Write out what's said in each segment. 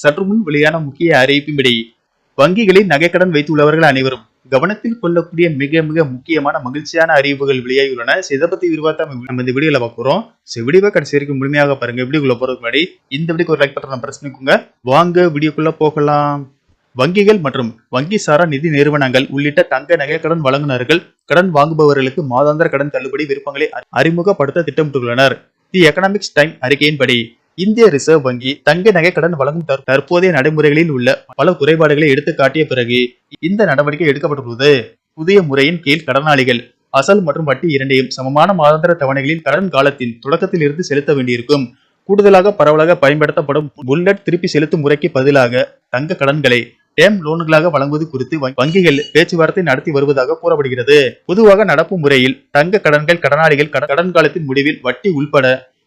சற்று முன் வெளியான முக்கிய அறிவிப்பின்படி வங்கிகளில் நகைக்கடன் வைத்துள்ளவர்கள் அனைவரும் கவனத்தில் கொள்ளக்கூடிய மிக மிக முக்கியமான மகிழ்ச்சியான அறிவிப்புகள் வெளியாகியுள்ளன. சிதை இதை பத்தி விரிவாக நம்ம இந்த வீடியோல பார்க்க போறோம். ஸோ வீடியோவை கடைசி வரைக்கும் முழுமையாக பாருங்க. வீடியோக்குள்ள போறதுக்கு முன்னாடி இந்த வீடியோக்கு ஒரு லைக் பட்டன் பிரஸ் பண்ணிக்கோங்க. வாங்க வீடியோக்குள்ள போகலாம். வங்கிகள் மற்றும் வங்கி சாரா நிதி நிறுவனங்கள் உள்ளிட்ட தங்க நகை கடன் கடன் வாங்குபவர்களுக்கு மாதாந்திர கடன் தள்ளுபடி விருப்பங்களை அறிமுகப்படுத்த திட்டமிட்டுள்ளனர். தி எக்கனாமிக்ஸ் டைம் அறிக்கையின்படி இந்திய ரிசர்வ் வங்கி தங்க நகை கடன் வழங்கும் தற்- தற்போதைய நடைமுறைகளில் உள்ள பல குறைபாடுகளை எடுத்து காட்டிய பிறகு இந்த நடவடிக்கை எடுக்கப்பட்டுள்ளது. புதிய முறையின் கீழ் கடனாளிகள் அசல் மற்றும் வட்டி இரண்டையும் சமமான மாதாந்திர தவணைகளின் கடன் காலத்தின் தொடக்கத்தில் இருந்து செலுத்த வேண்டியிருக்கும். கூடுதலாக பரவலாக பயன்படுத்தப்படும் புல்லட் திருப்பி செலுத்தும் முறைக்கு பதிலாக தங்க கடன்களை டேம் லோன்களாக வழங்குவது குறித்து வங்கிகள் பேச்சுவார்த்தை நடத்தி வருவதாக கூறப்படுகிறது. பொதுவாக நடப்பு முறையில் தங்க கடன்கள் கடனாளிகள் கடன் காலத்தின் முடிவில் வட்டி உள்பட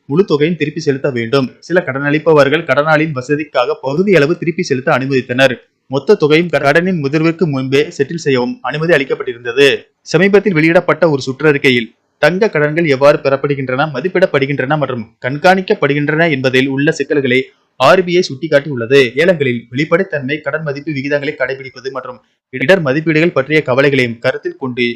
முழு தொகையும் திருப்பி செலுத்த வேண்டும். சில கடனளிப்பவர்கள் கடனாளியின் வசதிக்காக பகுதியளவு திருப்பி செலுத்த அனுமதித்தனர். மொத்த தொகையும் கடனின் முதிர்விற்கு முன்பே செட்டில் செய்யவும் அனுமதி அளிக்கப்பட்டிருந்தது. சமீபத்தில் வெளியிடப்பட்ட ஒரு சுற்றறிக்கையில் தங்க கடன்கள் எவ்வாறு பெறப்படுகின்றன மதிப்பிடப்படுகின்றன மற்றும் கண்காணிக்கப்படுகின்றன என்பதில் உள்ள சிக்கல்களை ஆர்பிஐ சுட்டிக்காட்டியுள்ளது. ஏலங்களில் வெளிப்படைத்தன்மை கடன் மதிப்பு விகிதங்களை கடைபிடிப்பது மற்றும் இடர் மதிப்பீடுகள் பற்றிய கவலைகளையும் கருத்தில் கொண்டு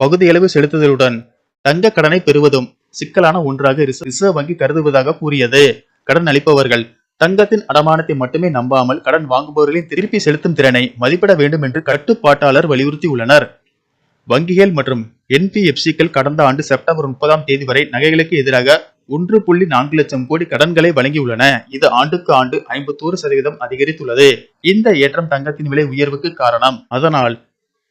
பகுதியளவு செலுத்துதலுடன் தங்க கடனை பெறுவதும் சிக்கலான ஒன்றாக ரிசர்வ் வங்கி கருதுவதாக கூறியது. கடன் அளிப்பவர்கள் தங்கத்தின் அடமானத்தை மட்டுமே நம்பாமல் கடன் வாங்குபவர்களின் திருப்பி செலுத்தும் திறனை மதிப்பிட வேண்டும் என்று கட்டுப்பாட்டாளர் வலியுறுத்தியுள்ளனர். வங்கிகள் மற்றும் என்பிஎஃப்சிக்கள் கடந்த ஆண்டு செப்டம்பர் முப்பதாம் தேதி வரை நகைகளுக்கு எதிராக ஒன்று புள்ளி நான்கு லட்சம் கோடி கடன்களை வழங்கியுள்ளன. இது ஆண்டுக்கு ஆண்டு ஐம்பத்தோரு சதவீதம் அதிகரித்துள்ளது. இந்த ஏற்றம் தங்கத்தின் விலை உயர்வுக்கு காரணம். அதனால்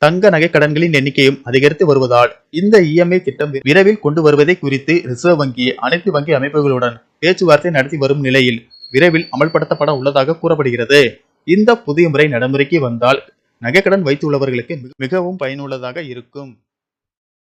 தங்க நகை கடன்களின் எண்ணிக்கையும் அதிகரித்து வருவதால் இந்த இஎம்ஐ திட்டம் விரைவில் கொண்டு வருவதை குறித்து ரிசர்வ் வங்கி அனைத்து வங்கி அமைப்புகளுடன் பேச்சுவார்த்தை நடத்தி வரும் நிலையில் விரைவில் அமல்படுத்தப்பட உள்ளதாக கூறப்படுகிறது. இந்த புதிய முறை நடைமுறைக்கு வந்தால் நகைக்கடன் வைத்துள்ளவர்களுக்கு மிகவும் பயனுள்ளதாக இருக்கும்.